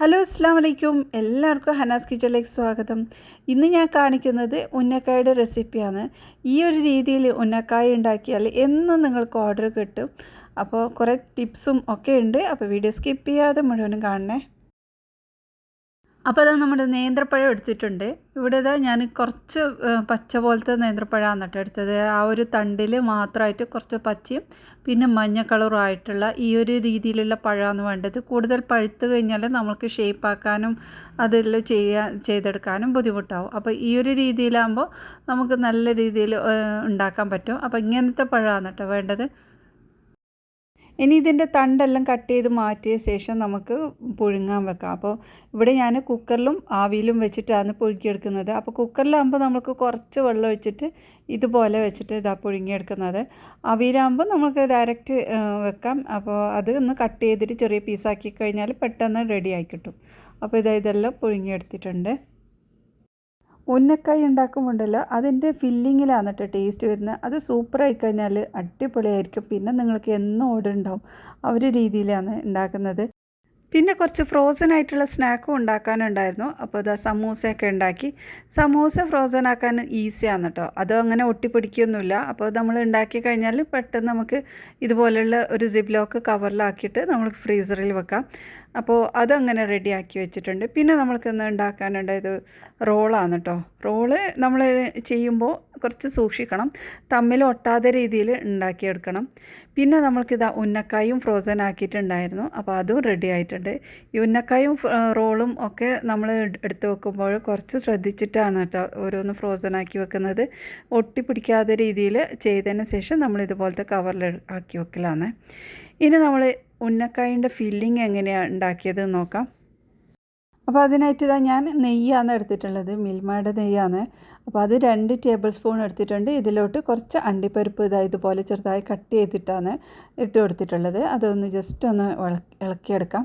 Hello അസ്സാം വലൈക്കും എല്ലാവർക്കും ഹനാസ് കിച്ചണിലേക്ക് സ്വാഗതം. ഇന്ന് ഞാൻ കാണിക്കുന്നത് ഉന്നക്കായുടെ റെസിപ്പിയാണ്. ഈ ഒരു രീതിയിൽ ഉന്നക്കായ ഉണ്ടാക്കിയാൽ എന്നും നിങ്ങൾക്ക് ഓർഡർ കിട്ടും. അപ്പോൾ കുറേ ടിപ്സും ഒക്കെ ഉണ്ട്. അപ്പോൾ വീഡിയോ സ്കിപ്പ് ചെയ്യാതെ മുഴുവനും കാണണേ. അപ്പോൾ അത് നമ്മുടെ നേന്ത്രപ്പഴം എടുത്തിട്ടുണ്ട്. ഇവിടെ ഞാൻ കുറച്ച് പച്ച പോലത്തെ നേന്ത്രപ്പഴമാണ് കേട്ടോ എടുത്തത്. ആ ഒരു തണ്ടിൽ മാത്രമായിട്ട് കുറച്ച് പച്ചയും പിന്നെ മഞ്ഞ കളറും ആയിട്ടുള്ള ഈ ഒരു രീതിയിലുള്ള പഴമാണ് വേണ്ടത്. കൂടുതൽ പഴുത്ത് കഴിഞ്ഞാൽ നമുക്ക് ഷേപ്പാക്കാനും അതിൽ ചെയ്യാൻ ചെയ്തെടുക്കാനും ബുദ്ധിമുട്ടാവും. അപ്പോൾ ഈ ഒരു രീതിയിലാകുമ്പോൾ നമുക്ക് നല്ല രീതിയിൽ ഉണ്ടാക്കാൻ പറ്റും. അപ്പോൾ ഇങ്ങനത്തെ പഴമാണ് കേട്ടോ വേണ്ടത്. ഇനി ഇതിന്റെ തണ്ടെല്ലാം കട്ട് ചെയ്ത് മാറ്റിയ ശേഷം നമുക്ക് പുഴുങ്ങാൻ വെക്കാം. അപ്പോൾ ഇവിടെ ഞാൻ കുക്കറിലും ആവിയിലും വെച്ചിട്ടാണ് പുഴുക്കിയെടുക്കുന്നത്. അപ്പോൾ കുക്കറിലാകുമ്പോൾ നമുക്ക് കുറച്ച് വെള്ളം ഒഴിച്ചിട്ട് ഇതുപോലെ വെച്ചിട്ട് ഇതാ പുഴുങ്ങിയെടുക്കുന്നത്. അവിയിലാകുമ്പോൾ നമുക്ക് ഡയറക്റ്റ് വെക്കാം. അപ്പോൾ അത് ഒന്ന് കട്ട് ചെയ്തിട്ട് ചെറിയ പീസാക്കി കഴിഞ്ഞാൽ പെട്ടെന്ന് റെഡി ആയി കിട്ടും. അപ്പോൾ ഇതാ ഇതെല്ലാം പുഴുങ്ങിയെടുത്തിട്ടുണ്ട്. ഉന്നക്കായി ഉണ്ടാക്കുമ്പോണ്ടല്ലോ അതിന്റെ ഫില്ലിങ്ങിലാണ് കേട്ടോ ടേസ്റ്റ് വരുന്നത്. അത് സൂപ്പറായി കഴിഞ്ഞാൽ അടിപൊളിയായിരിക്കും. പിന്നെ നിങ്ങൾക്ക് എന്നും ഓർഡർ ഉണ്ടാവും. ആ ഒരു രീതിയിലാണ് ഉണ്ടാക്കുന്നത്. പിന്നെ കുറച്ച് ഫ്രോസൺ ആയിട്ടുള്ള സ്നാക്കും ഉണ്ടാക്കാനുണ്ടായിരുന്നു. അപ്പോൾ ഇതാ സമൂസയൊക്കെ ഉണ്ടാക്കി. സമൂസ ഫ്രോസൺ ആക്കാൻ ഈസിയാണ് കേട്ടോ അത് അങ്ങനെ ഒട്ടിപ്പിടിക്കൊന്നുമില്ല. അപ്പോൾ നമ്മൾ ഉണ്ടാക്കി കഴിഞ്ഞാൽ പെട്ടെന്ന് നമുക്ക് ഇതുപോലെയുള്ള ഒരു സിബ് കവറിലാക്കിയിട്ട് നമ്മൾ ഫ്രീസറിൽ വെക്കാം. അപ്പോൾ അതങ്ങനെ റെഡിയാക്കി വെച്ചിട്ടുണ്ട്. പിന്നെ നമ്മൾക്ക് ഇന്ന് ഉണ്ടാക്കാനുണ്ടായത് റോളാണ് കേട്ടോ റോൾ നമ്മൾ ചെയ്യുമ്പോൾ കുറച്ച് സൂക്ഷിക്കണം. തമ്മിൽ ഒട്ടാതെ രീതിയിൽ ഉണ്ടാക്കിയെടുക്കണം. പിന്നെ നമ്മൾക്കിതാ ഉന്നക്കായും ഫ്രോസൺ ആക്കിയിട്ടുണ്ടായിരുന്നു. അപ്പോൾ അതും റെഡി ആയിട്ടുണ്ട്. ഈ ഉന്നക്കായും റോളും ഒക്കെ നമ്മൾ എടുത്ത് വെക്കുമ്പോൾ കുറച്ച് ശ്രദ്ധിച്ചിട്ടാണ് കേട്ടോ ഓരോന്ന് ഫ്രോസൺ ആക്കി വെക്കുന്നത്. ഒട്ടിപ്പിടിക്കാത്ത രീതിയിൽ ചെയ്തതിന് ശേഷം നമ്മൾ ഇതുപോലത്തെ കവറിൽ ആക്കി വെക്കലാണ്. ഇനി നമ്മൾ ഉന്നക്കായന്റെ ഫില്ലിങ് എങ്ങനെയാണ് ഉണ്ടാക്കിയത് നോക്കാം. അപ്പോൾ അതിനായിട്ട് ഇതാ ഞാൻ നെയ്യാണ് എടുത്തിട്ടുള്ളത് മിൽമയുടെ നെയ്യാണ്. അപ്പോൾ അത് രണ്ട് ടേബിൾ സ്പൂൺ എടുത്തിട്ടുണ്ട്. ഇതിലോട്ട് കുറച്ച് അണ്ടിപ്പരിപ്പ് ഇതാ ഇതുപോലെ ചെറുതായി കട്ട് ചെയ്തിട്ടാണ്. ഇട്ട് കൊടുത്തിട്ടുള്ളത്. അതൊന്ന് ജസ്റ്റ് ഒന്ന് ഇള- ഇളക്കിയെടുക്കാം.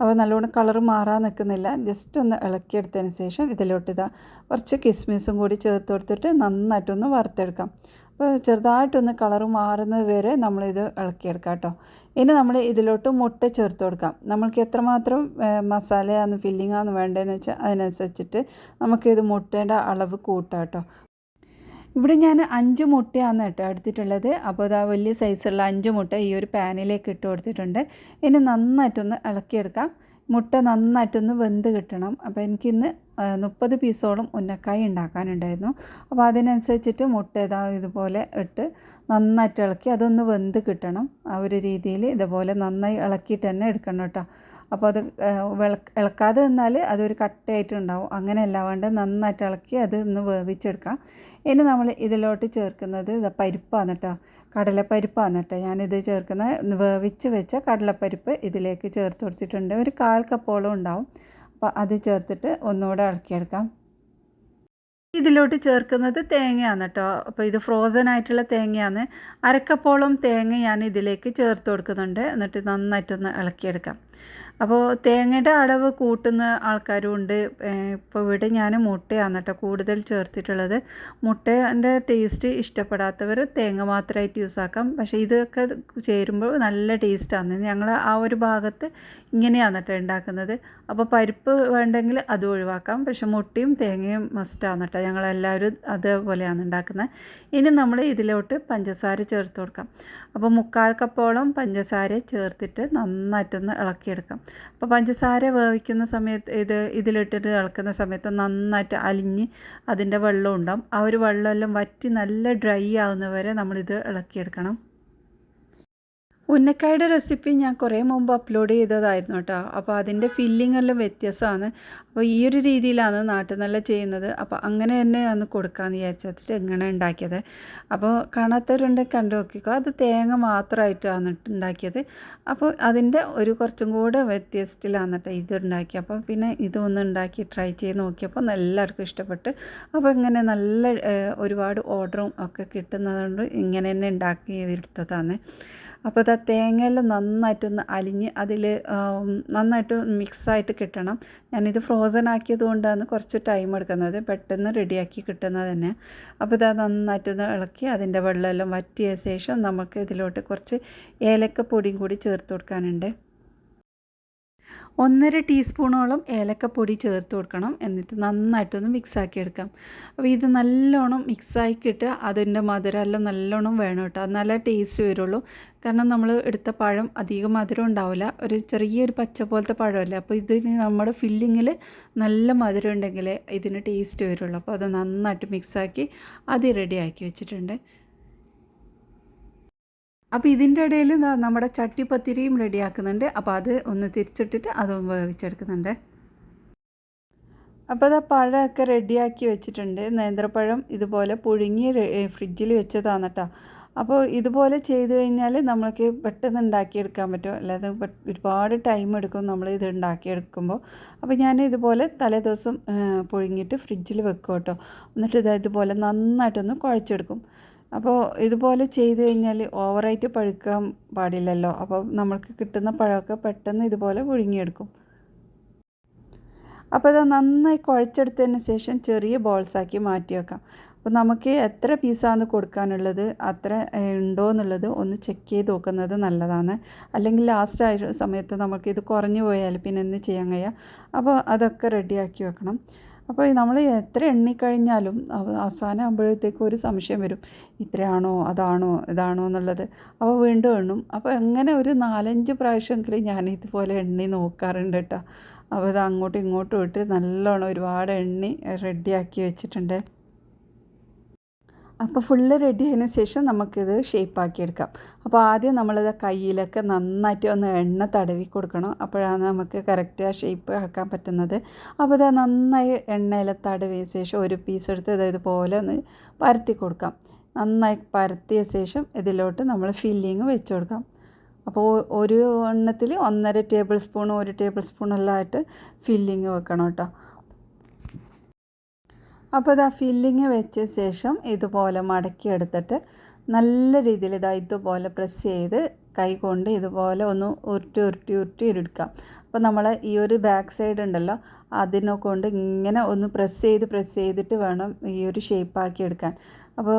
അപ്പോൾ നല്ലോണം കളർ മാറാൻ നിൽക്കുന്നില്ല. ജസ്റ്റ് ഒന്ന് ഇളക്കിയെടുത്തതിന് ശേഷം ഇതിലോട്ട് ഇതാ കുറച്ച് കിസ്മിസും കൂടി ചേർത്ത് കൊടുത്തിട്ട് നന്നായിട്ടൊന്ന് വറുത്തെടുക്കാം. അപ്പോൾ ചെറുതായിട്ടൊന്ന് കളർ മാറുന്നത് വരെ നമ്മളിത് ഇളക്കിയെടുക്കാം കേട്ടോ ഇനി നമ്മൾ ഇതിലോട്ട് മുട്ട ചേർത്ത് കൊടുക്കാം. നമ്മൾക്ക് എത്രമാത്രം മസാലയാണ് ഫില്ലിങ്ങാണ് വേണ്ടതെന്ന് വെച്ചാൽ അതിനനുസരിച്ചിട്ട് നമുക്കിത് മുട്ടേന്റെ അളവ് കൂട്ടാം കേട്ടോ ഇവിടെ ഞാൻ അഞ്ച് മുട്ടയാണ് കേട്ടോ എടുത്തിട്ടുള്ളത്. അപ്പോൾ അതാ വലിയ സൈസുള്ള അഞ്ച് മുട്ട ഈ ഒരു പാനിലേക്ക് ഇട്ട് കൊടുത്തിട്ടുണ്ട്. ഇനി നന്നായിട്ടൊന്ന് ഇളക്കിയെടുക്കാം. മുട്ട നന്നായിട്ടൊന്ന് വെന്ത് കിട്ടണം. അപ്പോൾ എനിക്കിന്ന് മുപ്പത് പീസോളം ഉന്നക്കായി ഉണ്ടാക്കാനുണ്ടായിരുന്നു. അപ്പോൾ അതിനനുസരിച്ചിട്ട് മുട്ട ഇതാ ഇതുപോലെ ഇട്ട് നന്നായിട്ട് ഇളക്കി അതൊന്ന് വെന്ത് കിട്ടണം. ആ ഒരു രീതിയിൽ ഇതുപോലെ നന്നായി ഇളക്കിയിട്ട് തന്നെ എടുക്കണം കേട്ടോ. അപ്പോൾ അത് ഇളക്കാതെ നിന്നാൽ അതൊരു കട്ടയായിട്ട് ഉണ്ടാവും അങ്ങനെയല്ല വേണ്ട നന്നായിട്ട് ഇളക്കി അത് ഒന്ന് വേവിച്ചെടുക്കാം. ഇനി നമ്മൾ ഇതിലോട്ട് ചേർക്കുന്നത് പരിപ്പാണ് കേട്ടോ. കടലപ്പരിപ്പാണ് കേട്ടോ. ഞാനിത് ചേർക്കുന്ന വേവിച്ച് വെച്ച കടലപ്പരിപ്പ് ഇതിലേക്ക് ചേർത്ത് കൊടുത്തിട്ടുണ്ട്. ഒരു കാൽ കപ്പോളം ഉണ്ടാവും. അപ്പോൾ അത് ചേർത്തിട്ട് ഒന്നുകൂടെ ഇളക്കിയെടുക്കാം. ഇതിലോട്ട് ചേർക്കുന്നത് തേങ്ങയാണ് കേട്ടോ. അപ്പോൾ ഇത് ഫ്രോസൺ ആയിട്ടുള്ള തേങ്ങയാണ്. അരക്കപ്പോളം തേങ്ങ ഞാൻ ഇതിലേക്ക് ചേർത്ത് കൊടുക്കുന്നുണ്ട്. എന്നിട്ട് നന്നായിട്ടൊന്ന് ഇളക്കിയെടുക്കാം. അപ്പോൾ തേങ്ങയുടെ അളവ് കൂട്ടുന്ന ആൾക്കാരും ഉണ്ട്. ഇപ്പോൾ ഇവിടെ ഞാൻ മുട്ടയാണ് കേട്ടോ കൂടുതൽ ചേർത്തിട്ടുള്ളത്. മുട്ടേന്റെ ടേസ്റ്റ് ഇഷ്ടപ്പെടാത്തവർ തേങ്ങ മാത്രമായിട്ട് യൂസ് ആക്കാം. പക്ഷേ ഇതൊക്കെ ചേരുമ്പോൾ നല്ല ടേസ്റ്റാണ് ഞങ്ങൾ ആ ഒരു ഭാഗത്ത് ഇങ്ങനെയാണ് കേട്ടോ ഉണ്ടാക്കുന്നത്. അപ്പോൾ പരിപ്പ് വേണ്ടെങ്കിൽ അത് ഒഴിവാക്കാം. പക്ഷെ മുട്ടയും തേങ്ങയും മസ്റ്റാണ് കേട്ടോ ഞങ്ങളെല്ലാവരും അതേപോലെയാണ് ഉണ്ടാക്കുന്നത്. ഇനി നമ്മൾ ഇതിലോട്ട് പഞ്ചസാര ചേർത്ത് കൊടുക്കാം. അപ്പോൾ മുക്കാൽ കപ്പോളം പഞ്ചസാര ചേർത്തിട്ട് നന്നായിട്ടൊന്ന് ഇളക്കിയെടുക്കാം. അപ്പോൾ പഞ്ചസാര വേവിക്കുന്ന സമയത്ത് ഇത് ഇതിലിട്ടിട്ട് ഇളക്കുന്ന സമയത്ത് നന്നായിട്ട് അലിഞ്ഞ് അതിന്റെ വെള്ളം ഉണ്ടാവും. ആ ഒരു വെള്ളമെല്ലാം വറ്റി നല്ല ഡ്രൈ ആവുന്നവരെ നമ്മളിത് ഇളക്കിയെടുക്കണം. ഉന്നക്കായുടെ റെസിപ്പി ഞാൻ കുറേ മുമ്പ് അപ്ലോഡ് ചെയ്തതായിരുന്നു കേട്ടോ. അപ്പോൾ അതിന്റെ ഫില്ലിംഗ് എല്ലാം വ്യത്യാസമാണ് അപ്പോൾ ഈ ഒരു രീതിയിലാണ് നാട്ടിൽ നല്ല ചെയ്യുന്നത്. അപ്പോൾ അങ്ങനെ തന്നെ അന്ന് കൊടുക്കാമെന്ന് വിചാരിച്ചിട്ട് എങ്ങനെ ഉണ്ടാക്കിയത്. അപ്പോൾ കാണാത്തവരുണ്ടെങ്കിൽ കണ്ടു നോക്കിക്കോ. അത് തേങ്ങ മാത്രമായിട്ടാണ് ഉണ്ടാക്കിയത്. അപ്പോൾ അതിന്റെ ഒരു കുറച്ചും കൂടെ വ്യത്യസ്തത്തിലാണ് കേട്ടോ ഇത് ഉണ്ടാക്കി അപ്പോൾ പിന്നെ ഇതൊന്ന് ഉണ്ടാക്കി ട്രൈ ചെയ്ത് നോക്കിയപ്പോൾ എല്ലാവർക്കും ഇഷ്ടപ്പെട്ട്. അപ്പോൾ ഇങ്ങനെ നല്ല ഒരുപാട് ഓർഡറും ഒക്കെ കിട്ടുന്നതുകൊണ്ട് ഇങ്ങനെ തന്നെ ഉണ്ടാക്കി എടുത്തതാണ്. അപ്പോൾ അത് തേങ്ങയെല്ലാം നന്നായിട്ടൊന്ന് അലിഞ്ഞ് അതിൽ നന്നായിട്ട് മിക്സായിട്ട് കിട്ടണം. ഞാനിത് ഫ്രോസൺ ആക്കിയത് കൊണ്ടാണ് കുറച്ച് ടൈം എടുക്കുന്നത്. പെട്ടെന്ന് റെഡിയാക്കി കിട്ടുന്നത് തന്നെ. അപ്പോൾ ഇത് നന്നായിട്ടൊന്ന് ഇളക്കി അതിന്റെ വെള്ളമെല്ലാം വറ്റിയ ശേഷം നമുക്ക് ഇതിലോട്ട് കുറച്ച് ഏലക്കപ്പൊടിയും കൂടി ചേർത്ത് കൊടുക്കാനുണ്ട്. ഒന്നര ടീസ്പൂണോളം ഏലക്കപ്പൊടി ചേർത്ത് കൊടുക്കണം. എന്നിട്ട് നന്നായിട്ടൊന്ന് മിക്സാക്കി എടുക്കാം. അപ്പോൾ ഇത് നല്ലോണം മിക്സാക്കിയിട്ട് അതിന്റെ മധുരമെല്ലാം നല്ലോണം വേണം കേട്ടോ. നല്ല ടേസ്റ്റ് വരുള്ളൂ. കാരണം നമ്മൾ എടുത്ത പഴം അധികം മധുരം ഉണ്ടാവില്ല. ഒരു ചെറിയൊരു പച്ച പോലത്തെ പഴമല്ലേ. അപ്പോൾ ഇതിന് നമ്മുടെ ഫില്ലിങ്ങിൽ നല്ല മധുരം ഉണ്ടെങ്കിലേ ഇതിന് ടേസ്റ്റ് വരുള്ളൂ. അപ്പോൾ അത് നന്നായിട്ട് മിക്സാക്കി അത് റെഡിയാക്കി വെച്ചിട്ടുണ്ട്. അപ്പോൾ ഇതിന്റെ ഇടയിൽ നമ്മുടെ ചട്ടിപ്പത്തിരിയും റെഡിയാക്കുന്നുണ്ട്. അപ്പോൾ അത് ഒന്ന് തിരിച്ചിട്ടിട്ട് അതും വേവിച്ചെടുക്കുന്നുണ്ട്. അപ്പോൾ അത് പഴമൊക്കെ റെഡിയാക്കി വെച്ചിട്ടുണ്ട്. നേന്ത്രപ്പഴം ഇതുപോലെ പുഴുങ്ങി ഫ്രിഡ്ജിൽ വെച്ചതാണ് കേട്ടോ അപ്പോൾ ഇതുപോലെ ചെയ്ത് കഴിഞ്ഞാൽ നമ്മൾക്ക് പെട്ടെന്ന് ഉണ്ടാക്കിയെടുക്കാൻ പറ്റും. അല്ലാതെ ഒരുപാട് ടൈം എടുക്കും നമ്മൾ ഇത് ഉണ്ടാക്കിയെടുക്കുമ്പോൾ. അപ്പോൾ ഞാൻ ഇതുപോലെ തലേദിവസം പുഴുങ്ങിയിട്ട് ഫ്രിഡ്ജിൽ വെക്കും കേട്ടോ എന്നിട്ട് ഇത് ഇതുപോലെ നന്നായിട്ടൊന്ന് കുഴച്ചെടുക്കും. അപ്പോൾ ഇതുപോലെ ചെയ്ത് കഴിഞ്ഞാൽ ഓവറായിട്ട് പഴുക്കാൻ പാടില്ലല്ലോ. അപ്പോൾ നമ്മൾക്ക് കിട്ടുന്ന പഴമൊക്കെ പെട്ടെന്ന് ഇതുപോലെ പുഴുങ്ങിയെടുക്കും. അപ്പോൾ ഇത് നന്നായി കുഴച്ചെടുത്തതിന് ശേഷം ചെറിയ ബോൾസാക്കി മാറ്റി വെക്കാം. അപ്പോൾ നമുക്ക് എത്ര പീസാണ് കൊടുക്കാനുള്ളത് അത്ര ഉണ്ടോ എന്നുള്ളത് ഒന്ന് ചെക്ക് ചെയ്ത് നോക്കുന്നത് നല്ലതാണ്. അല്ലെങ്കിൽ ലാസ്റ്റ് ആയ സമയത്ത് ഇത് കുറഞ്ഞു പോയാൽ പിന്നെ എന്ത് ചെയ്യാൻ കഴിയുക അപ്പോൾ അതൊക്കെ റെഡിയാക്കി വെക്കണം. അപ്പോൾ നമ്മൾ എത്ര എണ്ണിക്കഴിഞ്ഞാലും അവസാനം ആകുമ്പോഴത്തേക്കും ഒരു സംശയം വരും. ഇത്രയാണോ? അതാണോ? ഇതാണോ എന്നുള്ളത്. അപ്പോൾ വീണ്ടും എണ്ണും. അപ്പോൾ എങ്ങനെ ഒരു നാലഞ്ച് പ്രാവശ്യമെങ്കിലും ഞാൻ ഇതുപോലെ എണ്ണി നോക്കാറുണ്ട് കേട്ടോ അപ്പോൾ ഇത് അങ്ങോട്ടും ഇങ്ങോട്ടും ഇട്ട് നല്ലോണം ഒരുപാട് എണ്ണി റെഡിയാക്കി വെച്ചിട്ടുണ്ട്. അപ്പോൾ ഫുള്ള് റെഡി ആയതിനു ശേഷം നമുക്കിത് ഷേപ്പാക്കി എടുക്കാം. അപ്പോൾ ആദ്യം നമ്മളിത് കയ്യിലൊക്കെ നന്നായിട്ട് ഒന്ന് എണ്ണ തടവി കൊടുക്കണം. അപ്പോഴാണ് നമുക്ക് കറക്റ്റ് ആ ഷേപ്പ് ആക്കാൻ പറ്റുന്നത്. അപ്പോൾ ഇത് നന്നായി എണ്ണയിൽ തടവിയ ശേഷം ഒരു പീസ് എടുത്ത് ഇതുപോലെ ഒന്ന് പരത്തി കൊടുക്കാം. നന്നായി പരത്തിയ ശേഷം ഇതിലോട്ട് നമ്മൾ ഫില്ലിങ് വെച്ച് കൊടുക്കാം. അപ്പോൾ ഒരു എണ്ണത്തിൽ ഒന്നര ടേബിൾ സ്പൂൺ ഒരു ടേബിൾ സ്പൂണെല്ലാം ആയിട്ട് ഫില്ലിങ് വെക്കണം കേട്ടോ. അപ്പോൾ ഇതാ ഫില്ലിങ് വെച്ച ശേഷം ഇതുപോലെ മടക്കിയെടുത്തിട്ട് നല്ല രീതിയിൽ ഇതാ ഇതുപോലെ പ്രസ് ചെയ്ത് കൈ കൊണ്ട് ഇതുപോലെ ഒന്ന് ഉരുട്ടി ഉരുട്ടി ഉരുട്ടി എടുക്കാം. അപ്പോൾ നമ്മൾ ഈ ഒരു ബാക്ക് സൈഡ് ഉണ്ടല്ലോ അതിനെ കൊണ്ട് ഇങ്ങനെ ഒന്ന് പ്രസ് ചെയ്ത് പ്രസ് ചെയ്തിട്ട് വേണം ഈ ഒരു ഷേപ്പാക്കി എടുക്കാൻ. അപ്പോൾ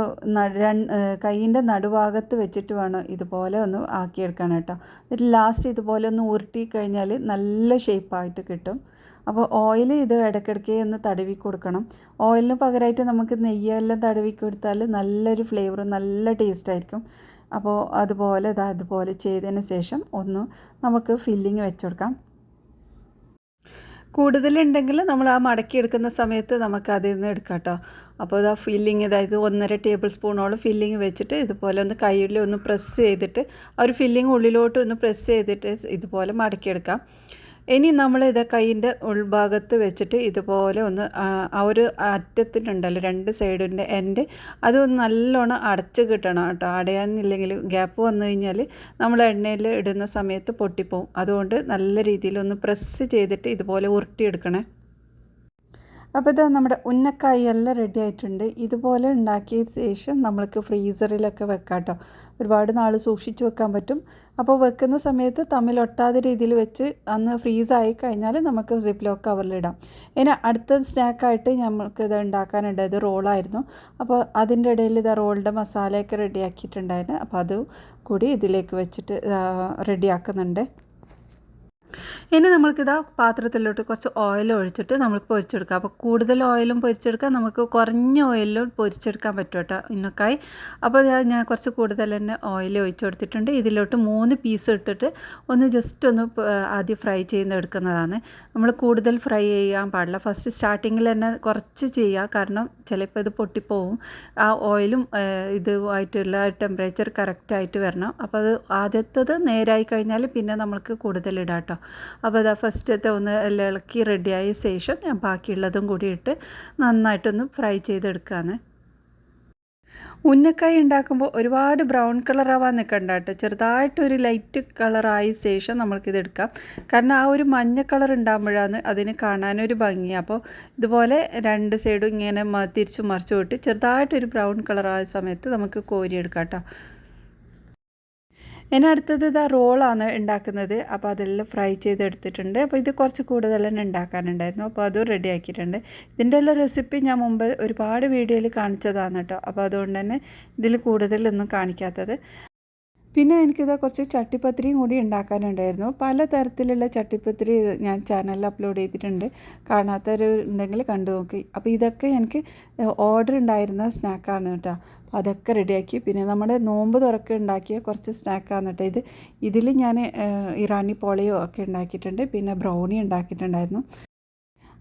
കൈയിന്റെ നടുഭാഗത്ത് വെച്ചിട്ട് വേണം ഇതുപോലെ ഒന്ന് ആക്കിയെടുക്കാൻ കേട്ടോ. എന്നിട്ട് ലാസ്റ്റ് ഇതുപോലെ ഒന്ന് ഉരുട്ടി കഴിഞ്ഞാൽ നല്ല ഷേപ്പായിട്ട് കിട്ടും. അപ്പോൾ ഓയിൽ ഇത് ഇടയ്ക്കിടയ്ക്ക് ഒന്ന് തടവി കൊടുക്കണം. ഓയിലിന് പകരമായിട്ട് നമുക്ക് നെയ്യെല്ലാം തടവി കൊടുത്താൽ നല്ലൊരു ഫ്ലേവറും നല്ല ടേസ്റ്റ് ആയിരിക്കും. അപ്പോൾ അതുപോലെ ഇതാ അതുപോലെ ചെയ്തതിന് ശേഷം ഒന്ന് നമുക്ക് ഫില്ലിങ് വെച്ച് കൊടുക്കാം കൂടുതലുണ്ടെങ്കിൽ നമ്മൾ ആ മടക്കി എടുക്കുന്ന സമയത്ത് നമുക്ക് അതിൽ നിന്ന് എടുക്കാം കേട്ടോ അപ്പോൾ ഇതാ ഫില്ലിങ് അതായത് ഒന്നര ടേബിൾ സ്പൂണോളം ഫില്ലിങ് വെച്ചിട്ട് ഇതുപോലെ ഒന്ന് കയ്യിൽ ഒന്ന് പ്രസ് ചെയ്തിട്ട് ആ ഒരു ഫില്ലിങ് ഉള്ളിലോട്ട് ഒന്ന് പ്രസ് ചെയ്തിട്ട് ഇതുപോലെ മടക്കിയെടുക്കാം. ഇനി നമ്മൾ ഇത് കൈയിന്റെ ഉൾഭാഗത്ത് വെച്ചിട്ട് ഇതുപോലെ ഒന്ന് ആ ഒരു അറ്റത്തിനുണ്ടല്ലോ രണ്ട് സൈഡിന്റെ എന്റെ അതൊന്ന് നല്ലോണം അടച്ച് കിട്ടണം കേട്ടോ. അടയാന്നില്ലെങ്കിൽ ഗ്യാപ്പ് വന്നു കഴിഞ്ഞാൽ നമ്മൾ എണ്ണയിൽ ഇടുന്ന സമയത്ത് പൊട്ടിപ്പോവും. അതുകൊണ്ട് നല്ല രീതിയിൽ ഒന്ന് പ്രസ് ചെയ്തിട്ട് ഇതുപോലെ ഉരുട്ടിയെടുക്കണേ. അപ്പോൾ ഇതാ നമ്മുടെ ഉന്നക്കായി എല്ലാം റെഡി ആയിട്ടുണ്ട്. ഇതുപോലെ ഉണ്ടാക്കിയ ശേഷം നമ്മൾക്ക് ഫ്രീസറിലൊക്കെ വെക്കാം കേട്ടോ. ഒരുപാട് നാൾ സൂക്ഷിച്ച് വെക്കാൻ പറ്റും. അപ്പോൾ വെക്കുന്ന സമയത്ത് തമ്മിൽ ഒട്ടാതെ രീതിയിൽ വെച്ച് അന്ന് ഫ്രീസായി കഴിഞ്ഞാൽ നമുക്ക് സിപ്ലോ കവറിലിടാം ഇനി അടുത്ത സ്നാക്കായിട്ട് നമുക്ക് ഇത് ഉണ്ടാക്കാനുണ്ട്. ഇത് റോളായിരുന്നു അപ്പോൾ അതിന്റെ ഇടയിൽ ഇത് റോളിന്റെ മസാലയൊക്കെ റെഡിയാക്കിയിട്ടുണ്ടായിരുന്നു അപ്പോൾ അത് കൂടി ഇതിലേക്ക് വെച്ചിട്ട് റെഡിയാക്കുന്നുണ്ട് ഇനി നമ്മൾക്കിതാ പാത്രത്തിലോട്ട് കുറച്ച് ഓയിൽ ഒഴിച്ചിട്ട് നമുക്ക് പൊരിച്ചെടുക്കാം. അപ്പോൾ കൂടുതൽ ഓയിലും പൊരിച്ചെടുക്കാം നമുക്ക് കുറഞ്ഞ ഓയിലും പൊരിച്ചെടുക്കാൻ പറ്റും കേട്ടോ ഇന്നൊക്കായി അപ്പോൾ ഞാൻ കുറച്ച് കൂടുതൽ തന്നെ ഓയിൽ ഒഴിച്ചു കൊടുത്തിട്ടുണ്ട്. ഇതിലോട്ട് മൂന്ന് പീസ് ഇട്ടിട്ട് ഒന്ന് ജസ്റ്റ് ഒന്ന് ആദ്യം ഫ്രൈ ചെയ്തെടുക്കുന്നതാണ് നമ്മൾ കൂടുതൽ ഫ്രൈ ചെയ്യാൻ പാടില്ല. ഫസ്റ്റ് സ്റ്റാർട്ടിങ്ങിൽ തന്നെ കുറച്ച് ചെയ്യുക. കാരണം ചിലപ്പോൾ ഇത് പൊട്ടിപ്പോവും. ആ ഓയിലും ഇതുമായിട്ടുള്ള ടെമ്പറേച്ചർ കറക്റ്റായിട്ട് വരണം. അപ്പോൾ അത് ആദ്യത്തത് നേരായി കഴിഞ്ഞാൽ പിന്നെ നമ്മൾക്ക് കൂടുതൽ ഇടാം കേട്ടോ. അപ്പോൾ അതാ ഫസ്റ്റത്തെ ഒന്ന് എല്ലാം ഇളക്കി റെഡിയായ ശേഷം ഞാൻ ബാക്കിയുള്ളതും കൂടി ഇട്ട് നന്നായിട്ടൊന്ന് ഫ്രൈ ചെയ്തെടുക്കാന്ന്. ഉന്നക്കായ ഉണ്ടാക്കുമ്പോൾ ഒരുപാട് ബ്രൗൺ കളറാവാൻ നിൽക്കണ്ട കേട്ടോ. ചെറുതായിട്ടൊരു ലൈറ്റ് കളറായ ശേഷം നമ്മൾക്കിത് എടുക്കാം കാരണം ആ ഒരു മഞ്ഞ കളർ ഉണ്ടാകുമ്പോഴാണ് അതിന് കാണാനൊരു ഭംഗി. അപ്പോൾ ഇതുപോലെ രണ്ട് സൈഡും ഇങ്ങനെ തിരിച്ചു മറിച്ചു വിട്ട് ചെറുതായിട്ടൊരു ബ്രൗൺ കളറായ സമയത്ത് നമുക്ക് കോരിയെടുക്കാം കേട്ടോ. ഇനി അടുത്തത് ഇതാ റോളാണ് ഉണ്ടാക്കുന്നത്. അപ്പോൾ അതെല്ലാം ഫ്രൈ ചെയ്തെടുത്തിട്ടുണ്ട്. അപ്പോൾ ഇത് കുറച്ച് കൂടുതൽ തന്നെ ഉണ്ടാക്കാനുണ്ടായിരുന്നു. അപ്പോൾ അതും റെഡി ആക്കിയിട്ടുണ്ട്. ഇതിന്റെ എല്ലാം റെസിപ്പി ഞാൻ മുമ്പ് ഒരുപാട് വീഡിയോയിൽ കാണിച്ചതാണ് കേട്ടോ. അപ്പോൾ അതുകൊണ്ട് തന്നെ ഇതിൽ കൂടുതലൊന്നും കാണിക്കാത്തത്. പിന്നെ എനിക്കിത് കുറച്ച് ചട്ടിപ്പത്രിയും കൂടി ഉണ്ടാക്കാനുണ്ടായിരുന്നു. പല തരത്തിലുള്ള ചട്ടിപ്പത്രി ഞാൻ ചാനലിൽ അപ്ലോഡ് ചെയ്തിട്ടുണ്ട്. കാണാത്തവർ ഉണ്ടെങ്കിൽ കണ്ടു നോക്കി. അപ്പോൾ ഇതൊക്കെ എനിക്ക് ഓർഡർ ഉണ്ടായിരുന്ന സ്നാക്കാണ് കേട്ടോ. അതൊക്കെ റെഡിയാക്കി. പിന്നെ നമ്മുടെ നോമ്പ് തുറക്ക് ഉണ്ടാക്കിയ കുറച്ച് സ്നാക്കാണ് കേട്ടോ ഇത്. ഇതിൽ ഞാൻ ഇറാനി പോളയോ ഒക്കെ ഉണ്ടാക്കിയിട്ടുണ്ട്. പിന്നെ ബ്രൗണി ഉണ്ടാക്കിയിട്ടുണ്ടായിരുന്നു.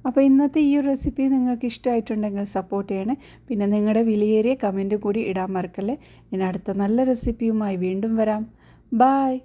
അപ്പോൾ ഇന്നത്തെ ഈ ഒരു റെസിപ്പി നിങ്ങൾക്ക് ഇഷ്ടമായിട്ടുണ്ടെങ്കിൽ സപ്പോർട്ട് ചെയ്യണേ. പിന്നെ നിങ്ങളുടെ വിലയേറിയ കമന്റ് കൂടി ഇടാൻ മറക്കല്ലേ. ഞാൻ അടുത്ത നല്ല റെസിപ്പിയുമായി വീണ്ടും വരാം. ബായ്